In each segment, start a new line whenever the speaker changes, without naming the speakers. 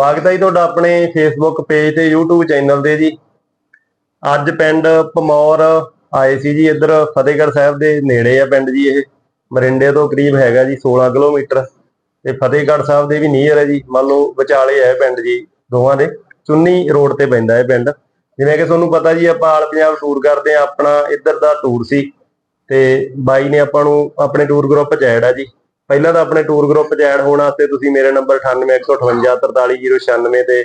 ਸਵਾਗਤ ਹੈ ਜੀ ਤੁਹਾਡਾ ਆਪਣੇ ਫੇਸਬੁੱਕ ਪੇਜ ਤੇ YouTube ਚੈਨਲ ਤੇ ਜੀ। ਅੱਜ ਪਿੰਡ ਪਮੌਰ ਆਏ ਸੀ ਜੀ ਇੱਧਰ ਫਤਿਹਗੜ੍ਹ ਸਾਹਿਬ ਦੇ ਨੇੜੇ ਆ ਪਿੰਡ ਜੀ ਇਹ। ਮਰਿੰਡੇ ਤੋਂ ਕਰੀਬ ਹੈਗਾ ਜੀ 16 ਕਿਲੋਮੀਟਰ ਤੇ ਫਤਿਹਗੜ੍ਹ ਸਾਹਿਬ ਦੇ ਵੀ ਨੀਅਰ ਹੈ ਜੀ। ਮੰਨ ਲਓ ਵਿਚਾਲੇ ਹੈ ਪਿੰਡ ਜੀ ਦੋਵਾਂ ਦੇ। ਚੁੰਨੀ ਰੋਡ ਤੇ ਪੈਂਦਾ ਹੈ ਪਿੰਡ। ਜਿਵੇਂ ਕਿ ਤੁਹਾਨੂੰ ਪਤਾ ਜੀ ਆਪਾਂ ਆਲ ਪੰਜਾਬ ਟੂਰ ਕਰਦੇ ਆ ਆਪਣਾ ਇੱਧਰ ਦਾ ਟੂਰ ਸੀ। ਤੇ ਬਾਈ ਨੇ ਆਪਾਂ ਨੂੰ ਆਪਣੇ ਟੂਰ ਗਰੁੱਪ ਚ ਐਡ ਆ ਜੀ। ਪਹਿਲਾਂ ਤਾਂ ਆਪਣੇ ਟੂਰ ਗਰੁੱਪ ਚ ਐਡ ਹੋਣ ਵਾਸਤੇ ਤੁਸੀਂ ਮੇਰੇ ਨੰਬਰ 9815843096 ਤੇ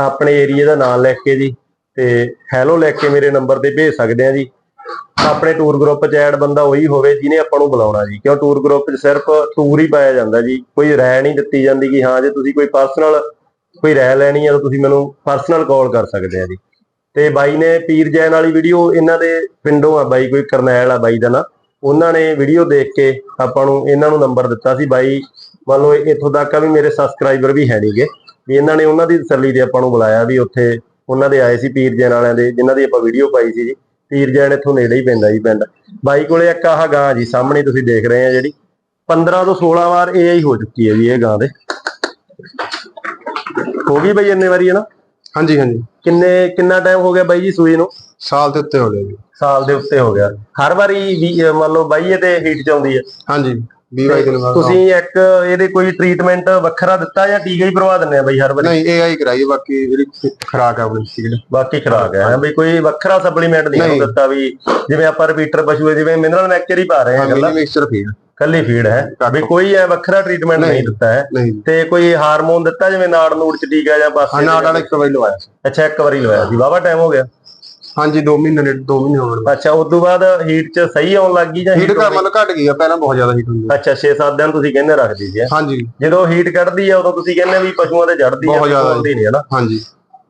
ਆਪਣੇ ਏਰੀਆ ਦਾ ਨਾਮ ਲਿਖ ਕੇ ਜੀ ਤੇ ਹੈਲੋ ਲਿਖ ਕੇ ਮੇਰੇ ਨੰਬਰ ਤੇ ਭੇਜ ਸਕਦੇ ਆ ਜੀ। ਆਪਣੇ ਟੂਰ ਗਰੁੱਪ ਚ ਐਡ ਬੰਦਾ ਉਹੀ ਹੋਵੇ ਜਿਹਨੇ ਆਪਾਂ ਨੂੰ ਬੁਲਾਉਣਾ ਜੀ। ਕਿਉਂ ਟੂਰ ਗਰੁੱਪ ਚ ਸਿਰਫ ਟੂਰ ਹੀ ਪਾਇਆ ਜਾਂਦਾ ਜੀ। ਕੋਈ ਰਾਇ ਨਹੀਂ ਦਿੱਤੀ ਜਾਂਦੀ ਕਿ ਹਾਂ ਜੇ ਤੁਸੀਂ ਕੋਈ ਪਰਸਨਲ ਕੋਈ ਰਾਇ ਲੈਣੀ ਹੈ ਤਾਂ ਤੁਸੀਂ ਮੈਨੂੰ ਪਰਸਨਲ ਕਾਲ ਕਰ ਸਕਦੇ ਆ ਜੀ। ਤੇ ਬਾਈ ਨੇ ਪੀਰ ਜੈਨ ਵਾਲੀ ਵੀਡੀਓ ਇਹਨਾਂ ਦੇ ਪਿੰਡੋਂ ਆ ਬਾਈ, ਕੋਈ ਕਰਨੈਲ ਆ ਬਾਈ ਦਾ ਨਾਂ। ਉਹਨਾਂ ਨੇ ਵੀਡੀਓ ਦੇਖ ਕੇ ਆਪਾਂ ਨੂੰ ਇਹਨਾਂ ਨੂੰ ਨੰਬਰ ਦਿੱਤਾ ਸੀ ਬਾਈ, ਮੰਨ ਲਓ ਇੱਥੋਂ ਤੱਕ ਆ ਵੀ ਮੇਰੇ ਸਬਸਕ੍ਰਾਈਬਰ ਵੀ ਹੈ ਨਹੀਂਗੇ ਵੀ ਇਹਨਾਂ ਨੇ ਉਹਨਾਂ ਦੀ ਤਸੱਲੀ ਤੇ ਆਪਾਂ ਨੂੰ ਬੁਲਾਇਆ ਵੀ ਉੱਥੇ ਉਹਨਾਂ ਦੇ ਆਏ ਸੀ ਪੀਰ ਜੈਨ ਵਾਲਿਆਂ ਦੇ, ਜਿਨ੍ਹਾਂ ਦੀ ਆਪਾਂ ਵੀਡੀਓ ਪਾਈ ਸੀ ਜੀ ਪੀਰ ਜੈਨ ਇੱਥੋਂ ਨੇੜੇ ਹੀ ਪੈਂਦਾ ਜੀ ਪਿੰਡ। ਬਾਈ ਕੋਲੇ ਇੱਕ ਆਹ ਗਾਂ ਜੀ ਸਾਹਮਣੇ ਤੁਸੀਂ ਦੇਖ ਰਹੇ ਆ ਜਿਹੜੀ 15 ਤੋਂ 16 ਵਾਰ ਇਹ ਹੀ ਹੋ ਚੁੱਕੀ ਹੈ ਜੀ ਇਹ ਗਾਂ ਦੇ। ਹੋ ਗਈ ਬਈ ਇੰਨੇ ਵਾਰੀ ਹੈ ਨਾ?
ਹਾਂਜੀ ਹਾਂਜੀ।
ਕਿੰਨੇ ਕਿੰਨਾ ਟਾਈਮ ਹੋ ਗਿਆ ਬਾਈ ਜੀ ਸੂਈ ਨੂੰ?
ਸਾਲ ਦੇ ਉੱਤੇ ਹੋ ਗਿਆ ਜੀ।
ਸਾਲ ਦੇ ਉੱਤੇ ਹੋ ਗਿਆ। ਹਰ ਵਾਰੀ ਵੀ ਅਹ ਮੰਨ ਲਓ ਬਾਈ ਇਹ ਤੇ ਹੀਟ ਚ ਆਉਂਦੀ ਹੈ।
ਹਾਂਜੀ 20 22 ਦਿਨ ਬਾਅਦ।
ਤੁਸੀਂ ਇੱਕ ਇਹਦੇ ਕੋਈ ਟ੍ਰੀਟਮੈਂਟ ਵੱਖਰਾ ਦਿੱਤਾ ਜਾਂ ਟੀਕਾ ਹੀ ਭਰਵਾ ਦਿੰਦੇ ਆ ਬਾਈ ਹਰ ਵਾਰੀ?
ਨਹੀਂ ਏਆਈ ਕਰਾਈ ਬਾਕੀ ਜਿਹੜੀ ਖਰਾਕ ਆ ਆਪਣੀ ਸੀਡ।
ਬਾਕੀ ਖਰਾਕ ਹੈ। ਬਈ ਕੋਈ ਵੱਖਰਾ ਸਪਲੀਮੈਂਟ ਨਹੀਂ
ਨਹੀਂ।
ਦਿੱਤਾ ਵੀ ਜਿਵੇਂ ਆਪਾਂ ਰਿਪੀਟਰ ਪਸ਼ੂ ਹੈ, ਜਿਵੇਂ ਮਿਨਰਲ ਮੈਕਚਰ ਹੀ ਪਾ ਰਹੇ ਹਾਂ ਗੱਲਾਂ।
ਮਿਕਸਚਰ ਫੀਡ
ਕੱਲੀ ਫੀਡ ਹੈ। ਵੀ ਕੋਈ ਐ ਵੱਖਰਾ ਟ੍ਰੀਟਮੈਂਟ ਨਹੀਂ। ਦਿੱਤਾ ਹੈ। ਤੇ ਕੋਈ ਹਾਰਮੋਨ ਦਿੱਤਾ ਜਿਵੇਂ ਨਾੜ ਨੂੜ ਚ ਟੀਕਾ ਜਾਂ ਬਸ
ਹਾਂ ਨਾੜ ਵਾਲਾ ਇੱਕ ਵਾਰੀ ਲਵਾਇਆ ਸੀ।
ਅੱਛਾ ਇੱਕ ਵਾਰੀ ਲਵਾਇਆ ਸੀ। ਵਾਵਾ ਟਾਈਮ ਹੋ ਗਿਆ।
ਹਾਂਜੀ 2 ਮਹੀਨੇ ਡੇਢ 2 ਮਹੀਨੇ ਹੋਣ
ਅੱਛਾ ਉਸ ਤੋਂ ਬਾਅਦ ਹੀਟ ਚ ਸਹੀ ਆਉਣ ਲੱਗ ਗਈ ਜਾਂ
ਹੀਟ ਘਰ ਮਤਲਬ ਘਟ ਗਈ ਆ ਪਹਿਲਾਂ ਬਹੁਤ ਜ਼ਿਆਦਾ ਹੀਟ ਹੁੰਦੀ
ਅੱਛਾ 6-7 ਦਿਨ ਤੁਸੀਂ ਕਹਿੰਦੇ ਰੱਖਦੀ ਸੀ?
ਹਾਂਜੀ।
ਜਦੋਂ ਹੀਟ ਕੱਢਦੀ ਆ ਉਦੋਂ ਤੁਸੀਂ ਕਹਿੰਦੇ ਵੀ ਪਸ਼ੂਆਂ ਤੇ ਚੜਦੀ ਆ
ਬਹੁਤ ਜ਼ਿਆਦਾ
ਹੁੰਦੀ ਨਹੀਂ ਹੈ ਨਾ
ਹਾਂਜੀ।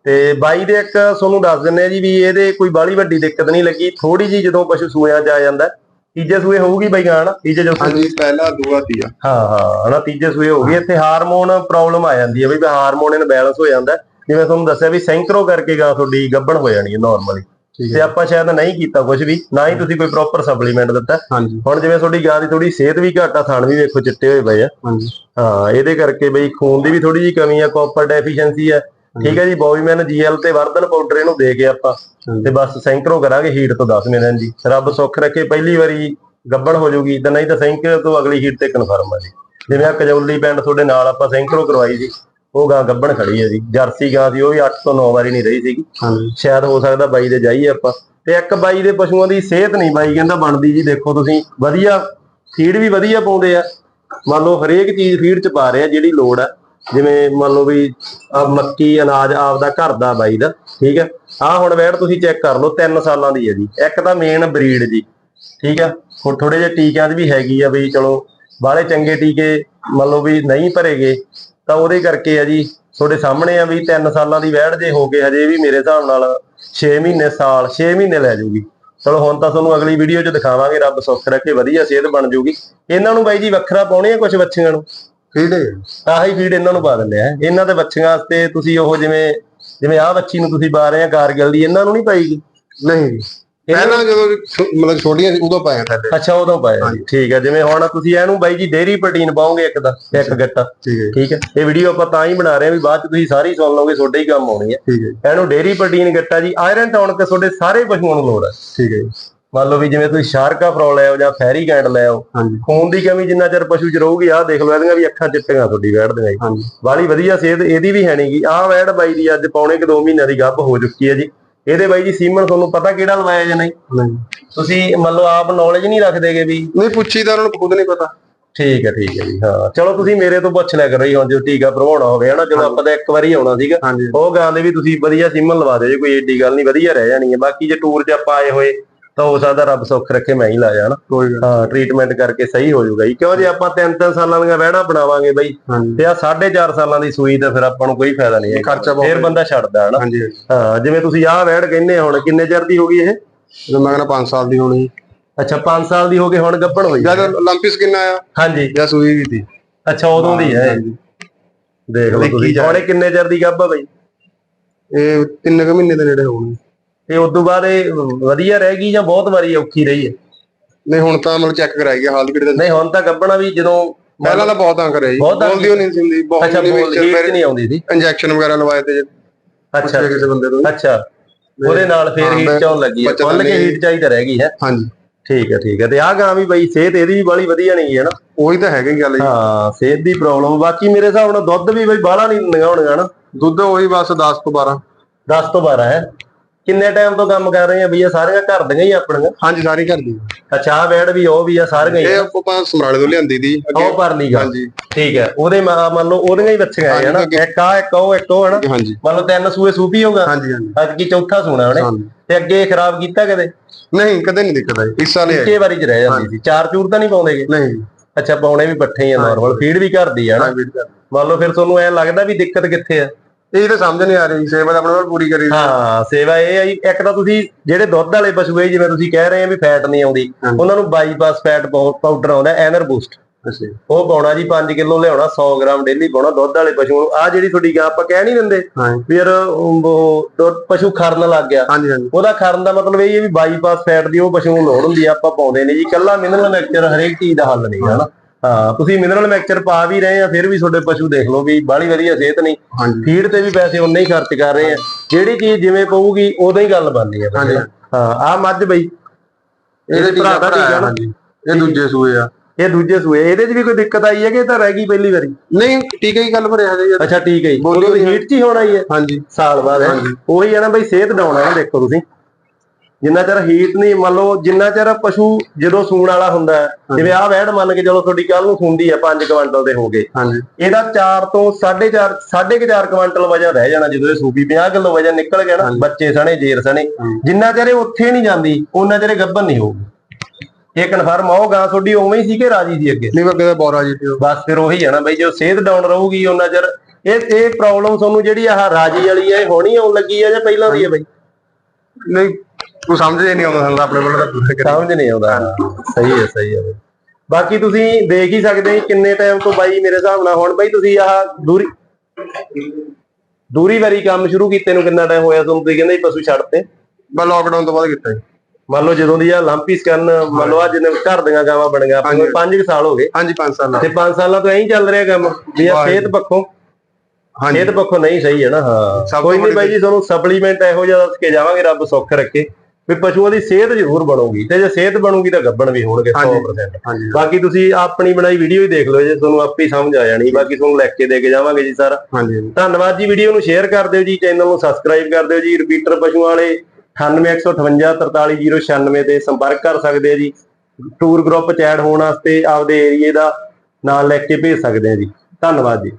ਤੇ ਬਾਈ ਦੇ ਇੱਕ ਤੁਹਾਨੂੰ ਦੱਸ ਦਿੰਨੇ ਆ ਜੀ ਵੀ ਇਹਦੇ ਕੋਈ ਬਾਲੀ ਵੱਡੀ ਦਿੱਕਤ ਨਹੀਂ ਲੱਗੀ। ਥੋੜੀ ਜੀ ਜਦੋਂ ਪਸ਼ੂ ਸੂਇਆਂ ਚ ਆ ਜਾਂਦਾ ਤੀਜੇ ਸੂਏ ਹੋਊਗੀ ਬਾਈ ਗਾਂ ਨਾ ਤੀਜੇ ਜੋ
ਹਾਂਜੀ ਪਹਿਲਾ ਦੂਆ ਤੀਆ।
ਹਾਂ ਹਾਂ ਹਨਾ ਤੀਜੇ ਸੂਏ ਹੋਊਗੀ ਇੱਥੇ ਹਾਰਮੋਨ ਪ੍ਰੋਬਲਮ ਆ ਜਾਂਦੀ ਹੈ ਵੀ ਹਾਰਮੋਨ ਇਨਬੈਲੈਂਸ ਹੋ ਜਾਂਦਾ। ਜਿਵੇਂ ਤੁਹਾਨੂੰ ਦੱਸਿਆ ਵੀ ਸੈਂਕਰੋ ਕਰਕੇ ਗਾਂ ਤੁਹਾਡੀ ਗੱਭਣ ਹੋ ਜਾਣੀ ਹੈ ਨਾਰਮਲੀ ਤੇ ਆਪਾਂ ਸ਼ਾਇਦ ਨਹੀਂ ਕੀਤਾ ਕੁਝ ਵੀ ਨਾ ਹੀ ਤੁਸੀਂ ਕੋਈ ਪ੍ਰੋਪਰ ਸਪਲੀਮੈਂਟ ਦਿੱਤਾ।
ਹਾਂਜੀ।
ਹੁਣ ਜਿਵੇਂ ਤੁਹਾਡੀ ਗਾਂ ਦੀ ਥੋੜੀ ਸਿਹਤ ਵੀ ਘੱਟ ਆ ਥਣ ਵੀ ਵੇਖੋ ਚਿੱਟੇ ਹੋਏ ਪਏ ਆ।
ਹਾਂਜੀ।
ਹਾਂ ਇਹਦੇ ਕਰਕੇ ਬਈ ਖੂਨ ਦੀ ਵੀ ਥੋੜੀ ਜਿਹੀ ਕਮੀ ਆ ਕਾਪਰ ਡੈਫੀਸ਼ੀਐਂਸੀ ਆ। ਠੀਕ ਹੈ ਜੀ ਬੋਬੀਮੈਨ ਜੀਐਲ ਤੇ ਵਰਦਨ ਪਾਊਡਰ ਇਹਨੂੰ ਦੇ ਕੇ ਆਪਾਂ। ਤੇ ਬਸ ਸੈਂਕਰੋ ਕਰਾਂਗੇ ਹੀਟ ਤੋਂ 10 ਦਿਨ ਜੀ ਰੱਬ ਸੁੱਖ ਰੱਖੇ ਪਹਿਲੀ ਵਾਰੀ ਗੱਬੜ ਹੋ ਜਾਊਗੀ ਤਾਂ ਨਹੀਂ ਤਾਂ ਸੈਂਕਰੋ ਤੋਂ ਅਗਲੀ ਹੀਟ ਤੇ ਕਨਫਰਮ ਆ ਜੀ। ਜਿਵੇਂ ਆ ਕਜੌਲੀ ਪਿੰਡ ਤੁਹਾਡੇ ਨਾਲ ਆਪਾਂ ਸੈਂਕਰੋ ਕਰਵਾਈ ਸੀ ਉਹ ਗਾਂ ਗੱਬਣ ਖੜੀ ਹੈ ਜੀ। ਜਰਸੀ ਗਾਂ ਸੀ ਉਹ ਵੀ 8 ਤੋਂ 9 ਵਾਰੀ ਨਹੀਂ ਰਹੀ ਸੀਗੀ। ਸ਼ਾਇਦ ਹੋ ਸਕਦਾ ਬਾਈ ਦੇ ਜਾਈਏ ਆਪਾਂ। ਤੇ ਇੱਕ ਬਾਈ ਦੇ ਪਸ਼ੂਆਂ ਦੀ ਸਿਹਤ ਨਹੀਂ ਬਾਈ ਕਹਿੰਦਾ ਬਣਦੀ ਜੀ ਦੇਖੋ ਤੁਸੀਂ ਵਧੀਆ ਫੀਡ ਵੀ ਵਧੀਆ ਪਾਉਂਦੇ ਆ। ਮੰਨ ਲਓ ਹਰੇਕ ਚੀਜ਼ ਫੀਡ ਚ ਪਾ ਰਹੇ ਆ ਜਿਹੜੀ ਲੋੜ ਆ। ਜਿਵੇਂ ਮੰਨ ਲਓ ਵੀ ਆਹ ਮੱਕੀ ਅਨਾਜ ਆਪਦਾ ਘਰ ਦਾ ਬਾਈ ਦਾ, ਠੀਕ ਹੈ? ਆਹ ਹੁਣ ਵੈੜ ਤੁਸੀਂ ਚੈੱਕ ਕਰ ਲਓ 3 ਸਾਲਾਂ ਦੀ ਹੈ ਜੀ। ਇੱਕ ਤਾਂ ਮੇਨ ਬਰੀਡ ਜੀ, ਠੀਕ ਆ ਹੁਣ ਥੋੜੇ ਜਿਹੇ ਟੀਕਿਆਂ ਚ ਵੀ ਹੈਗੀ ਆ ਵੀ ਚਲੋ, ਬਾਹਲੇ ਚੰਗੇ ਟੀਕੇ ਮੰਨ ਲਓ ਵੀ ਨਹੀਂ ਭਰੇਗੇ ਤਾਂ ਉਹਦੇ ਕਰਕੇ ਆ ਜੀ, ਤੁਹਾਡੇ ਸਾਹਮਣੇ ਆ ਵੀ 3 ਸਾਲਾਂ ਦੀ ਵੈੜ ਜੇ ਹੋ ਗਏ, ਹਜੇ ਵੀ ਮੇਰੇ ਹਿਸਾਬ ਨਾਲ 6 ਮਹੀਨੇ ਸਾਲ 6 ਮਹੀਨੇ ਲੈ ਜਾਊਗੀ। ਚਲੋ ਹੁਣ ਤਾਂ ਤੁਹਾਨੂੰ ਅਗਲੀ ਵੀਡੀਓ 'ਚ ਦਿਖਾਵਾਂਗੇ, ਰੱਬ ਸੁੱਖ ਰੱਖੇ ਵਧੀਆ ਸਿਹਤ ਬਣ ਜੂਗੀ ਇਹਨਾਂ ਨੂੰ ਬਾਈ ਜੀ ਵੱਖਰਾ ਪਾਉਣੇ ਆ ਕੁਝ ਬੱਚਿਆਂ ਨੂੰ?
ਫੀਡ
ਆਹੀ ਫੀਡ ਇਹਨਾਂ ਨੂੰ ਪਾ ਦਿੰਦੇ ਆ। ਇਹਨਾਂ ਦੇ ਬੱਚੀਆਂ ਵਾਸਤੇ ਤੁਸੀਂ ਉਹ ਜਿਵੇਂ ਜਿਵੇਂ ਆਹ ਬੱਚੀ ਨੂੰ ਤੁਸੀਂ ਪਾ ਰਹੇ ਆ ਕਾਰਗਿਲ ਦੀ ਇਹਨਾਂ ਨੂੰ ਨਹੀਂ ਪਾਈਗੀ
ਨਹੀਂ। ਪਹਿਲਾਂ ਜਦੋਂ ਛੋ- ਮਤਲਬ ਛੋਟੀਆਂ ਸੀ ਉਦੋਂ ਪਾਇਆ ਥੱਲੇ
ਅੱਛਾ ਉਦੋਂ ਪਾਇਆ ਜੀ ਠੀਕ ਹੈ ਜਿਵੇਂ ਹੁਣ ਤੁਸੀਂ ਇਹਨੂੰ ਬਾਈ ਜੀ ਡੇਰੀ ਪ੍ਰੋਟੀਨ ਪਾਓਗੇ ਇੱਕ ਦਾ ਇੱਕ ਗੱਟਾ।
ਠੀਕ ਹੈ
ਠੀਕ ਹੈ। ਇਹ ਵੀਡੀਓ ਆਪਾਂ ਤਾਂ ਹੀ ਬਣਾ ਰਹੇ ਆ ਵੀ ਬਾਅਦ ਚ ਤੁਸੀਂ ਸਾਰੀ ਸੁਣ ਲਓਗੇ ਤੁਹਾਡੇ ਹੀ ਕੰਮ ਆਉਣੀ ਹੈ।
ਠੀਕ ਹੈ
ਇਹਨੂੰ ਡੇਰੀ ਪ੍ਰੋਟੀਨ ਗੱਟਾ ਜੀ ਆਇਰਨ ਤੇ ਤੁਹਾਡੇ ਸਾਰੇ ਪਸ਼ੂਆਂ ਨੂੰ ਲੋੜ ਹੈ।
ਠੀਕ ਹੈ ਜੀ,
ਮੰਨ ਲਓ ਵੀ ਜਿਵੇਂ ਤੁਸੀਂ ਸ਼ਾਰਕਾ ਫਰੋ ਲੈ ਆਓ ਜਾਂ ਫੈਰੀ ਗੈਂਡ ਲੈ ਆਓ ਖੂਨ ਦੀ ਕਮੀ ਜਿੰਨਾ ਚਿਰ ਪਸ਼ੂ ਚ ਰਹੂਗੀ ਆਹ ਦੇਖ ਲਓ ਇਹਦੀਆਂ ਵੀ ਅੱਖਾਂ ਚਿੱਟੀਆਂ ਤੁਹਾਡੀ ਵੈੜ ਦੀਆਂ ਜੀ ਬਾਲੀ ਵਧੀਆ ਸਿਹਤ ਇਹਦੀ ਵੀ ਹੈ ਨਹੀਂਗੀ ਆਹ ਵੈੜ ਬਾਈ ਦੀ ਅੱਜ ਪੌਣੇ ਕਿ 2 ਮਹੀਨਿਆਂ ਦੀ ਗੱਭ ਹੋ ਚੁੱਕੀ ਹੈ ਜੀ। ਇਹਦੇ ਬਾਈ ਜੀ ਸੀਮਨ ਤੁਹਾਨੂੰ ਪਤਾ ਕਿਹੜਾ ਲਵਾਇਆ ਜਾਂ ਨਹੀਂ? ਤੁਸੀਂ ਮੰਨ ਲਓ ਆਪ ਨੌਲੇਜ ਨਹੀਂ ਰੱਖਦੇਗੇ ਵੀ।
ਨਹੀਂ ਪੁੱਛੀ ਤਾਂ ਉਹਨਾਂ ਨੂੰ ਖੁਦ ਨਹੀਂ ਪਤਾ।
ਠੀਕ ਹੈ ਠੀਕ ਹੈ ਜੀ ਹਾਂ। ਚਲੋ ਤੁਸੀਂ ਮੇਰੇ ਤੋਂ ਪੁੱਛ ਲਿਆ ਕਰੋ ਜੀ ਹੁਣ ਜੇ ਟੀਕਾ ਭਰਵਾਉਣਾ ਹੋਵੇ ਹਨਾ ਚਲੋ ਆਪਾਂ ਤਾਂ ਇੱਕ ਵਾਰੀ ਆਉਣਾ ਸੀਗਾ। ਉਹ ਗਾਂ ਦੇ ਵੀ ਤੁਸੀਂ ਵਧੀਆ ਸੀਮਨ ਲਵਾ ਦਿਓ ਜੀ ਕੋਈ ਏਡੀ ਗੱਲ ਨਹੀਂ ਵਧੀਆ ਰਹਿ ਜਾਣੀ ਹੈ। ਬਾਕੀ ਜੇ ਟੂਰ 'ਚ ਆਪਾਂ ਆਏ ਹੋਏ ਤਾਂ ਹੋ ਸਕਦਾ ਰੱਬ ਸੁੱਖ ਰੱਖੇ ਮੈਂ ਹੀ ਲਾ ਜਾਣਾ। ਹਾਂ ਟ੍ਰੀਟਮੈਂਟ ਕਰਕੇ ਸਹੀ ਹੋ ਜਾਊਗਾ ਜੀ। ਕਿਉਂ ਜੇ ਆਪਾਂ ਤਿੰਨ ਤਿੰਨ ਸਾਲਾਂ ਦੀਆਂ ਵਹਿਣਾ ਬਣਾਵਾਂਗੇ ਬਈ। ਤੇ ਆ 4.5 ਸਾਲਾਂ ਦੀ ਸੂਈ ਤਾਂ ਫਿਰ ਆਪਾਂ ਨੂੰ ਕੋਈ ਫਾਇਦਾ ਨਹੀਂ
ਖਰਚਾ ਬਹੁਤ
ਬੰਦਾ ਛੱਡਦਾ ਹਨਾ? ਹਾਂ ਜਿਵੇਂ ਤੁਸੀਂ ਆਹ ਵਹਿੜ ਕਹਿੰਦੇ ਹੁਣ ਕਿੰਨੇ ਚਿਰ ਦੀ ਹੋ ਗਈ ਇਹ?
ਮੈਂ ਕਹਿੰਦਾ 5 ਸਾਲ ਦੀ ਹੋਣੀ
ਅੱਛਾ 5 ਸਾਲ ਦੀ ਹੋ ਗਈ ਹੁਣ ਗੱਭਣ ਹੋਈ
ਜਦ 올림픽ਸ ਕਿੰਨਾ ਆ
ਹਾਂਜੀ।
ਜਾਂ ਸੂਈ ਵੀ ਸੀ?
ਅੱਛਾ ਉਦੋਂ ਦੀ ਹੈ। ਦੇਖ ਲਓ ਤੁਸੀਂ। ਹੁਣ ਕਿੰਨੇ ਚਿਰ ਦੀ ਗੱਭਾ ਬਾਈ?
ਇਹ 3 ਕੁ ਮਹੀਨੇ ਦੇ ਨੇੜੇ ਹੋਣੀ
ਤੇ ਉਸ ਤੋਂ ਬਾਅਦ ਇਹ ਵਧੀਆ ਰਹਿ ਗਈ ਜਾਂ ਬਹੁਤ ਵਾਰੀ ਔਖੀ ਰਹੀ ਹੈ?
ਨਹੀਂ ਹੁਣ ਤਾਂ ਮਤਲਬ ਚੈੱਕ ਕਰਾਈ ਗਿਆ ਹਾਲ ਕਿਹੜੇ ਦਾ
ਨਹੀਂ ਹੁਣ ਤਾਂ ਗੱਭਣਾ ਵੀ ਜਦੋਂ
ਪਹਿਲਾਂ ਤਾਂ ਬਹੁਤ ਤੰਗ ਕਰਿਆ ਜੀ
ਬਹੁਤ
ਬੋਲਦੀ ਉਹ ਨਹੀਂ ਸਿੰਦੀ ਬਹੁਤ
ਅੱਛਾ ਬੋਲ ਹੀਟ ਨਹੀਂ ਆਉਂਦੀ ਸੀ।
ਇੰਜੈਕਸ਼ਨ ਵਗੈਰਾ ਲਵਾਏ ਤੇ
ਅੱਛਾ।
ਕਿਸੇ ਬੰਦੇ ਤੋਂ
ਅੱਛਾ ਉਹਦੇ ਨਾਲ ਫੇਰ
ਹਾਂ,
ਹੀਟ ਚੌਣ ਲੱਗੀ ਹੈ। ਖੁੱਲ ਕੇ ਹੀਟ ਚਾਹੀਦਾ ਰਹਿ ਗਈ ਹੈ।
ਹਾਂਜੀ।
ਠੀਕ ਹੈ ਠੀਕ ਹੈ ਤੇ ਆਹ ਗਾਂ ਵੀ ਬਈ ਸਿਹਤ ਇਹਦੀ ਵੀ ਬੜੀ ਵਧੀਆ ਨਹੀਂ ਹੈ ਨਾ।
ਉਹੀ ਤਾਂ ਹੈਗੀ ਗੱਲ ਜੀ।
ਹਾਂ ਸਿਹਤ ਦੀ ਪ੍ਰੋਬਲਮ ਬਾਕੀ ਮੇਰੇ ਹਿਸਾਬ ਨਾਲ ਦੁੱਧ ਵੀ ਬਈ ਬਾਹਲਾ ਨਹੀਂ ਨਗਾਉਣਗਾ ਨਾ।
ਦੁੱਧ ਉਹੀ ਬਸ 10 ਤੋਂ 12
10 ਤੋਂ 12 ਹੈ। ਕਿੰਨੇ ਟਾਈਮ ਤੋਂ ਕੰਮ ਕਰ ਰਹੇ ਆ ਬਈ ਇਹ ਸਾਰੀਆਂ ਘਰ ਦੀਆਂ ਹੀ ਆਪਣੀਆਂ?
ਹਾਂਜੀ ਸਾਰੀ ਘਰ ਦੀ
ਅੱਛਾ ਆਹ ਬੈਡ ਵੀ ਉਹ ਵੀ ਆ ਸਾਰੀਆਂ ਹੀ
ਇਹ
ਆ।
ਆਪਾਂ ਸਮਰਾਲੇ ਤੋਂ ਲਿਆਂਦੀ ਦੀ
ਉਹ ਪਰ ਲਈ ਗਾ
ਹਾਂਜੀ।
ਠੀਕ ਹੈ ਉਹਦੇ ਮਾ- ਮੰਨ ਲਓ ਉਹਦੀਆਂ ਹੀ ਬੱਚੀਆਂ ਹੈ ਨਾ।
ਹਾਂਜੀ,
ਇੱਕ ਆ ਇੱਕ ਉਹ ਇੱਕ ਉਹ ਹੈ ਨਾ
ਹਾਂਜੀ।
ਮੰਨ ਲਓ ਤਿੰਨ ਸੂਏ ਸੂਪੀ ਹੋਗਾ
ਹਾਂਜੀ ਹਾਂਜੀ।
ਅੱਜ ਕੀ ਚੌਥਾ ਸੂਣਾ ਉਹਨੇ
ਹਾਂਜੀ।
ਤੇ ਅੱਗੇ ਖਰਾਬ ਕੀਤਾ ਕਦੇ?
ਨਹੀਂ ਕਦੇ ਨਹੀਂ ਦਿੱਕਤ ਆਈ। ਇਸ ਸਾਲ ਹੀ ਆਈ।
ਇੱਕੇ ਵਾਰੀ ਚ ਰਹਿ ਜਾਂਦੀ ਸੀ। ਚਾਰ ਚੂਰ ਤਾਂ ਨਹੀਂ ਪਾਉਂਦੇਗੇ
ਨਹੀਂ।
ਅੱਛਾ ਪਾਉਣੇ ਵੀ ਪੱਠੇ ਹੀ ਆ ਨਾਰਮਲ ਫੀਡ ਵੀ ਘਰ ਦੀ ਆ ਨਾ
ਹਾਂ ਵੀਰ ਕਰ
ਮੰਨ ਲਓ ਫਿਰ ਤੁਹਾਨੂੰ ਐ ਲੱਗਦਾ ਵੀ ਦਿੱਕਤ ਕਿੱਥੇ ਆ?
ਇਹ ਤਾਂ ਸਮਝ ਨਹੀਂ ਆ ਰਹੀ ਸੇਵਾ ਤਾਂ ਆਪਣੇ ਕੋਲ ਪੂਰੀ ਕਰੀ।
ਹਾਂ ਸੇਵਾ ਇਹ ਆ ਜੀ ਇੱਕ ਤਾਂ ਤੁਸੀਂ ਜਿਹੜੇ ਦੁੱਧ ਵਾਲੇ ਪਸ਼ੂ ਹੈ ਜਿਵੇਂ ਤੁਸੀਂ ਕਹਿ ਰਹੇ ਆ ਵੀ ਫੈਟ ਨਹੀਂ ਆਉਂਦੀ। ਉਹਨਾਂ ਨੂੰ ਬਾਈਪਾਸ ਫੈਟ ਪਾਊਡਰ ਆਉਂਦਾ ਐਨਰ ਬੂਸਟ। ਉਹ ਪਾਉਣਾ ਜੀ 5 ਕਿਲੋ ਲਿਆਉਣਾ 100 ਗ੍ਰਾਮ ਡੇਲੀ ਪਾਉਣਾ ਦੁੱਧ ਵਾਲੇ ਪਸ਼ੂ ਨੂੰ। ਆ ਜਿਹੜੀ ਤੁਹਾਡੀ ਗਾਂ ਆਪਾਂ ਕਹਿ ਨਹੀਂ ਦਿੰਦੇ
ਹਾਂ
ਵੀ ਯਾਰ ਉਹ ਪਸ਼ੂ ਖਰਨ ਲੱਗ ਗਿਆ।
ਹਾਂਜੀ ਹਾਂਜੀ।
ਉਹਦਾ ਖਰਨ ਦਾ ਮਤਲਬ ਇਹ ਹੈ ਵੀ ਬਾਈਪਾਸ ਫੈਟ ਦੀ ਉਹ ਪਸ਼ੂ ਨੂੰ ਲੋੜ ਹੁੰਦੀ ਆ ਆਪਾਂ ਪਾਉਂਦੇ ਨਹੀਂ ਜੀ। ਕੱਲਾ ਮਿਨਰਲ ਮਿਕਸਚਰ ਹਰੇਕ ਚੀਜ਼ ਦਾ ਹੱਲ ਨਹੀਂ ਹਨਾ? ਹਾਂ ਤੁਸੀਂ ਮਿਨਰਲ ਮਿਕਸਚਰ ਪਾ ਵੀ ਰਹੇ ਆ ਫਿਰ ਵੀ ਤੁਹਾਡੇ ਪਸ਼ੂ ਦੇਖ ਲਓ ਵੀ ਬਾਹਲੀ ਵਧੀਆ ਸਿਹਤ ਨਹੀਂ। ਫੀਡ ਤੇ ਵੀ ਪੈਸੇ ਉਨੇ ਹੀ ਖਰਚ ਕਰ ਰਹੇ ਆ। ਜਿਹੜੀ ਚੀਜ਼ ਜਿਵੇਂ ਪਊਗੀ ਉਦੋਂ ਹੀ ਗੱਲ ਬਣਨੀ ਆ।
ਹਾਂਜੀ।
ਹਾਂ ਆ ਮੱਝ ਬਈ।
ਇਹਦੇ
ਭਰਾ ਦਾ ਟੀਕਾ ਨਾ?
ਇਹ ਦੂਜੇ ਸੂਏ ਆ।
ਇਹ ਦੂਜੇ ਸੂਏ। ਇਹਦੇ 'ਚ ਵੀ ਕੋਈ ਦਿੱਕਤ ਆਈ ਹੈ ਕਿ ਇਹ ਤਾਂ ਰਹਿ ਗਈ ਪਹਿਲੀ ਵਾਰੀ?
ਨਹੀਂ ਟੀਕਾ ਹੀ ਗੱਲ ਭਰਿਆ ਜੀ
ਅੱਛਾ ਠੀਕ ਹੈ ਜੀ।
ਬੋਲੀ ਹੈ।
ਹੀਟ 'ਚ ਹੀ ਹੋਣਾ ਹੀ ਹੈ।
ਹਾਂਜੀ।
ਸਾਲ ਬਾਅਦ ਹੈ। ਉਹੀ ਹੈ ਨਾ ਬਈ ਸਿਹਤ ਹੈ ਨਾ ਦੇਖੋ ਤੁਸੀਂ। ਜਿੰਨਾ ਚਿਰ ਹੀਟ ਨਹੀਂ ਮੰਨ ਲਓ ਜਿੰਨਾ ਚਿਰ ਪਸ਼ੂ ਜਦੋਂ ਸੂਣ ਵਾਲਾ ਹੁੰਦਾ ਹੈ, ਜਿਵੇਂ ਆਹ ਵੈੜ ਮੰਨ ਕੇ ਚਲੋ ਤੁਹਾਡੀ ਕੱਲ ਨੂੰ ਸੁੰਦੀ ਆ 5 ਕੁਇੰਟਲ ਦੇ ਹੋ
ਹਾਂਜੀ।
ਇਹਦਾ 4 ਤੋਂ 4.5 4.5 ਕੁਇੰਟਲ ਵਜਨ ਰਹਿ ਜਾਣਾ ਜਦੋਂ ਇਹ ਸੂਪੀ 50 ਕਿਲੋ ਵਜਨ ਨਿਕਲ ਗਿਆ ਨਾ ਬੱਚੇ ਸਣੇ ਜੇਰ ਸਣੇ। ਜਿੰਨਾ ਚਿਰ ਇਹ ਉੱਥੇ ਨਹੀਂ ਜਾਂਦੀ ਉਹਨਾਂ ਚਿਰ ਗੱਭਣ ਨਹੀਂ ਹੋਊਗੀ। ਇਹ ਕਨਫਰਮ ਆਓ ਗਾਂ ਤੁਹਾਡੀ ਉਵੇਂ ਹੀ ਸੀ ਕਿ ਰਾਜੀ ਸੀ ਅੱਗੇ?
ਨਹੀਂ ਮੈਂ ਕਿਹਾ ਬੋਰਾ ਜੀ ਤੇ ਉਹ।
ਬਸ ਫਿਰ ਉਹੀ ਹੈ ਨਾ ਬਈ ਜੋ ਸਿਹਤ ਡਾਊਨ ਰਹੂਗੀ ਉਹਨਾਂ ਚਿਰ ਇਹ ਇਹ ਪ੍ਰੋਬਲਮ ਤੁਹਾਨੂੰ ਜਿਹੜੀ ਆਹ ਰਾਜੀ ਵਾਲੀ ਹੈ ਇਹ ਹੋਣੀ ਆਉਣ ਲੱਗੀ ਹੈ ਜਾਂ ਪਹਿਲਾਂ ਦੀ ਹੈ ਬਈ?
ਨਹੀਂ ਤੂੰ ਸਮਝ ਹੀ ਨਹੀਂ ਆਉਂਦਾ ਸਾਨੂੰ ਤਾਂ ਆਪਣੇ ਵੱਲੋਂ ਤਾਂ ਕਰੀ
ਸਮਝ ਨਹੀਂ ਆਉਂਦਾ। ਸਹੀ ਹੈ ਸਹੀ ਹੈ ਬਈ। ਬਾਕੀ ਤੁਸੀਂ ਦੇਖ ਹੀ ਸਕਦੇ ਹੋ ਕਿੰਨੇ ਟਾਈਮ ਤੋਂ ਬਾਈ ਮੇਰੇ ਹਿਸਾਬ ਨਾਲ ਹੁਣ ਬਈ ਤੁਸੀਂ ਆਹ ਦੂਰੀ ਦੂਰੀ ਵਾਰੀ ਕੰਮ ਸ਼ੁਰੂ ਕੀਤੇ ਨੂੰ ਕਿੰਨਾ ਟਾਈਮ ਹੋਇਆ ਤੁਹਾਨੂੰ? ਤੁਸੀਂ ਕਹਿੰਦੇ ਪਸ਼ੂ ਛੱਡਤੇ।
ਮੈਂ ਲੋਕਡਾਊਨ ਤੋਂ ਬਾਅਦ ਕੀਤਾ ਜੀ।
ਮੰਨ ਲਓ ਜਦੋਂ ਦੀ ਆ ਲਾਂਪੀ ਸਕਨ ਮੰਨ ਲਓ ਆ ਜਿੰਨੇ ਘਰ ਦੀਆਂ ਗਾਵਾਂ ਬਣ ਗਈਆਂ ਆਪਾਂ ਨੂੰ 5 ਸਾਲ ਹੋ ਗਏ।
ਹਾਂਜੀ 5 ਸਾਲ।
ਤੇ 5 ਸਾਲਾਂ ਤੋਂ ਐਂ ਚੱਲ ਰਿਹਾ ਕੰਮ ਵੀ ਆ
ਜੀ।
ਸਿਹਤ ਪੱਖੋਂ।
ਹਾਂਜੀ।
ਸਿਹਤ ਪੱਖੋਂ ਨਹੀਂ ਸਹੀ ਹੈ ਨਾ ਹਾਂ। ਕੋਈ ਨਹੀਂ ਬਾਈ ਜੀ ਤੁਹਾਨੂੰ ਸਪਲੀਮੈਂਟ ਇਹੋ ਜਿਹਾ ਦੱਸ ਕੇ ਜਾਵਾਂਗੇ ਰੱਬ ਸੁੱਖ ਰੱਖੇ। ਵੀ ਪਸ਼ੂਆਂ ਦੀ ਸਿਹਤ ਜ਼ਰੂਰ ਬਣੂਗੀ ਤੇ ਜੇ ਸਿਹਤ ਬਣੂਗੀ ਤਾਂ ਗੱਭਣ ਵੀ ਹੋਣਗੇ
ਹਾਂਜੀ।
100%
ਹਾਂਜੀ।
ਬਾਕੀ ਤੁਸੀਂ ਆਪਣੀ ਬਣਾਈ ਵੀਡੀਓ ਹੀ ਦੇਖ ਲਓ ਜੇ ਤੁਹਾਨੂੰ ਆਪੇ ਸਮਝ ਆ ਜਾਣੀ। ਬਾਕੀ ਤੁਹਾਨੂੰ ਲਿਖ ਕੇ ਦੇ ਕੇ ਜਾਵਾਂਗੇ ਜੀ ਸਾਰਾ।
ਹਾਂਜੀ
ਧੰਨਵਾਦ ਜੀ ਵੀਡੀਓ ਨੂੰ ਸ਼ੇਅਰ ਕਰ ਦਿਓ ਜੀ ਚੈਨਲ ਨੂੰ ਸਬਸਕ੍ਰਾਈਬ ਕਰ ਦਿਓ ਜੀ ਰਿਪੀਟਰ ਪਸ਼ੂਆਂ ਵਾਲੇ 9815543096 ਤੇ ਸੰਪਰਕ ਕਰ ਸਕਦੇ ਆ ਜੀ। ਟੂਰ ਗਰੁੱਪ ਚ ਐਡ ਹੋਣ ਵਾਸਤੇ ਆਪਦੇ ਏਰੀਏ ਦਾ ਨਾਮ ਲਿਖ ਕੇ ਭੇਜ ਸਕਦੇ ਆ ਜੀ। ਧੰਨਵਾਦ ਜੀ।